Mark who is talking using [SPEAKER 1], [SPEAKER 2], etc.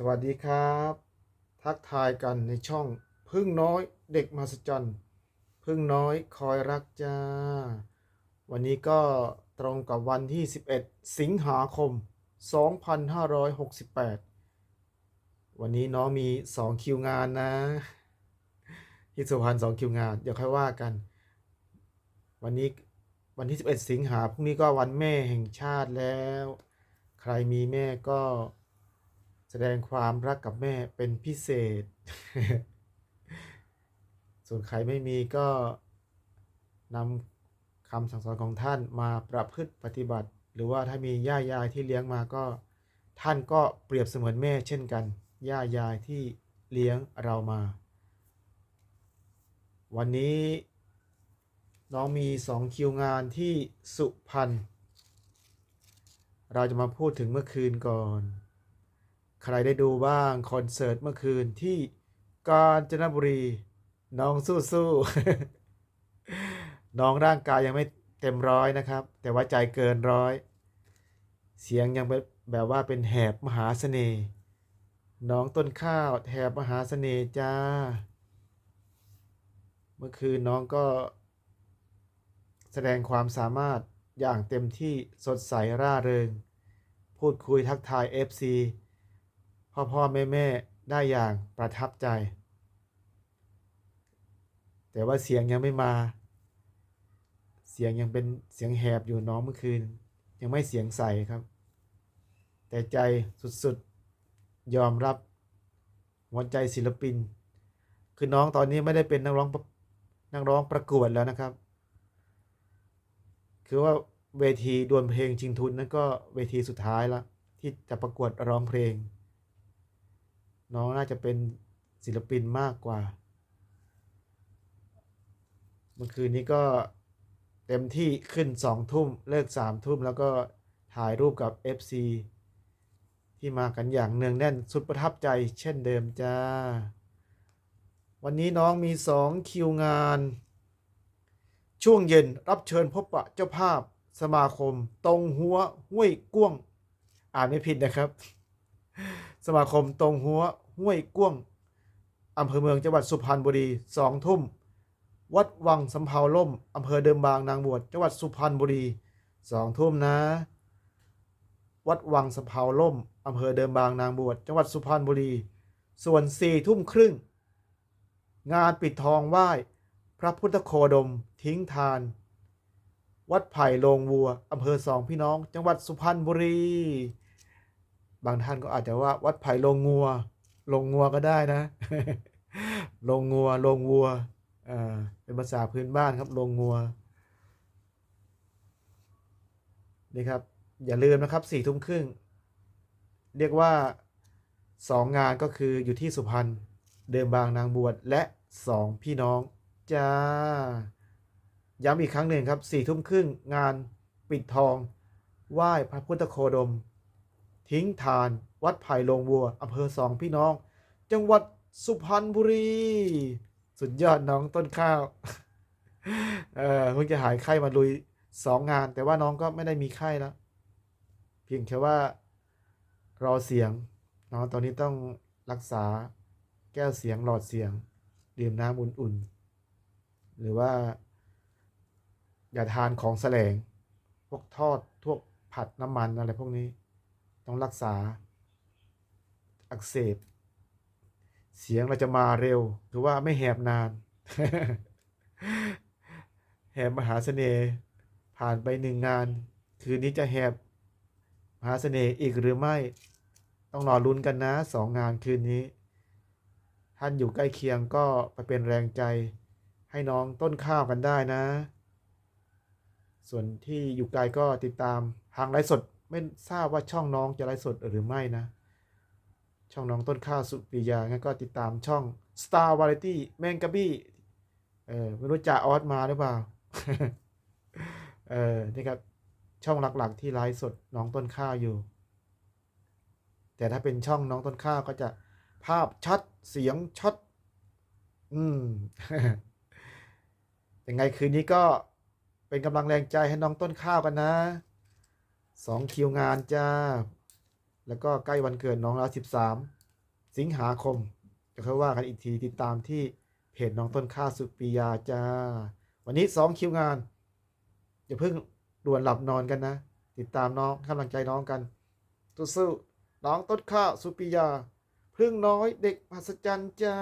[SPEAKER 1] สวัสดีครับ ทักทายกันในช่อง พึ่งน้อยเด็กมหัศจรรย์พึ่งน้อยคอยรักจ้า วันนี้ก็ตรงกับวันที่ 11 สิงหาคม 2568 วันนี้น้องมี 2 คิวงานนะที่สุพรรณ2คิวงาน เดี๋ยวค่อยว่ากัน วันนี้วันที่ 11 สิงหาพรุ่งนี้ก็วันแม่แห่งชาติแล้ว ใครมีแม่ก็ แสดงความรักกับแม่เป็นพิเศษ ส่วนใครไม่มีก็นำคำสั่งสอนของท่านมาประพฤติปฏิบัติ หรือว่าถ้ามีย่ายายที่เลี้ยงมาก็ ท่านก็เปรียบเสมือนแม่เช่นกัน ย่ายายที่เลี้ยงเรามา วันนี้น้องมีสองคิวงานที่สุพรรณเราจะมาพูดถึงเมื่อคืนก่อน ใครได้ดูบ้างคอนเสิร์ตเมื่อคืนที่กาญจนบุรีน้องสู้สู้ๆน้องร่างกายยังไม่เต็มร้อยนะครับ แต่ว่าใจเกินร้อย เสียงยังเป็นแบบว่าเป็นแหบมหาเสน่ห์น้องต้นข้าวแหบมหาเสน่ห์จ้า เมื่อคืนน้องก็ แสดงความสามารถอย่างเต็มที่สดใสร่าเริง พูดคุยทักทาย FC พ่อพ่อแม่แม่ได้อย่างประทับใจ แต่ว่าเสียงยังไม่มา เสียงยังเป็นเสียงแหบอยู่น้องเมื่อคืน ยังไม่เสียงใสครับ แต่ใจสุดๆ ยอมรับหัวใจศิลปิน คือน้องตอนนี้ไม่ได้เป็นนักร้องนักร้องประกวดแล้วนะครับ คือว่าเวทีดวลเพลงชิงทุนนั่นก็เวทีสุดท้ายแล้วที่จะประกวดร้องเพลง น้องน่าจะเป็นศิลปินมากกว่า เมื่อคืนนี้ก็เต็มที่ขึ้นสองทุ่มเลิกสามทุ่มแล้วก็ถ่ายรูปกับ FC ที่มากันอย่างเนืองแน่นสุดประทับใจเช่นเดิมจ้า วันนี้น้องมีสองคิวงาน ช่วงเย็นรับเชิญพบปะเจ้าภาพสมาคม ตรงหัวห้วยก้วง อ่านไม่ผิดนะครับ สมาคมตรงหัวห้วยก้วงอำเภอเมืองจังหวัดสุพรรณบุรีสองทุ่ม วัดวังสำเภาล่มอำเภอเดิมบางนางบวชจังหวัดสุพรรณบุรีสองทุ่มนะ วัดวังสำเภาล่มอำเภอเดิมบางนางบวชจังหวัดสุพรรณบุรี ส่วนสี่ทุ่มครึ่ง งานปิดทองไหว้พระพุทธโคดม ทิ้งทาน วัดไผ่โลงวัวอำเภอสองพี่น้อง จังหวัดสุพรรณบุรี บางท่านก็อาจจะว่าวัดไผ่ลงงัว ลงงัวก็ได้นะ ลงงัว ลงวัวเป็นภาษาพื้นบ้านครับ ลงงัว นี่ครับ อย่าลืมนะครับสี่ทุ่มครึ่ง เรียกว่าสองงานก็คืออยู่ที่สุพรรณ เดิมบางนางบวชและสองพี่น้องจ้า ย้ำอีกครั้งหนึ่งครับสี่ทุ่มครึ่งงานปิดทอง ไหว้พระพุทธโคดม ทิ้งทาน วัดไผ่ลงวัวอำเภอสองพี่น้อง จังหวัดสุพรรณบุรี สุดยอดน้องต้นข้าว เออเพิ่งจะหายไข้มาลุยสองงาน แต่ว่าน้องก็ไม่ได้มีไข้แล้ว เพียงแค่ว่ารอเสียง น้องตอนนี้ต้องรักษาแก้วเสียงหลอดเสียงดื่มน้ำอุ่นๆ หรือว่า อย่าทานของแสลง พวกทอดพวกผัดน้ำมันอะไรพวกนี้ ต้องรักษา อักเสบ เสียงเราจะมาเร็วหรือว่าไม่แหบนาน แหบมหาเสน่ห์ผ่านไปหนึ่งงาน คืนนี้จะแหบมหาเสน่ห์อีกหรือไม่ ต้องรอลุ้นกันนะสองงานคืนนี้ ท่านอยู่ใกล้เคียงก็ไปเป็นแรงใจ ให้น้องต้นข้าวกันได้นะ ส่วนที่อยู่ไกลก็ติดตามทางไลฟ์สด ไม่ทราบว่าช่องน้องจะไลฟ์สดหรือไม่นะ ช่องน้องต้นข้าวสุปิยางั้นก็ติดตามช่อง Star Variety แมงกะบี้เออไม่รู้จ่าออสมาหรือเปล่าเออนี่ครับช่องหลักๆที่ไลฟ์สดน้องต้นข้าวอยู่ แต่ถ้าเป็นช่องน้องต้นข้าวก็จะภาพชัดเสียงชัด อืมยังไงคืนนี้ก็เป็นกำลังแรงใจให้น้องต้นข้าวกันนะ สองคิวงานจ้า แล้วก็ใกล้วันเกิดน้องแล้วสิบสามสิงหาคมจะค่อยว่ากันอีกทีติดตามที่เพจน้องต้นข้าสุปิยาจ้า วันนี้สองคิวงานอย่าเพิ่งด่วนหลับนอนกันนะ ติดตามน้องกำลังใจน้องกันตุสู้น้องต้นข้าสุปิยา พึ่งน้อยเด็กมหัศจรรย์จ้า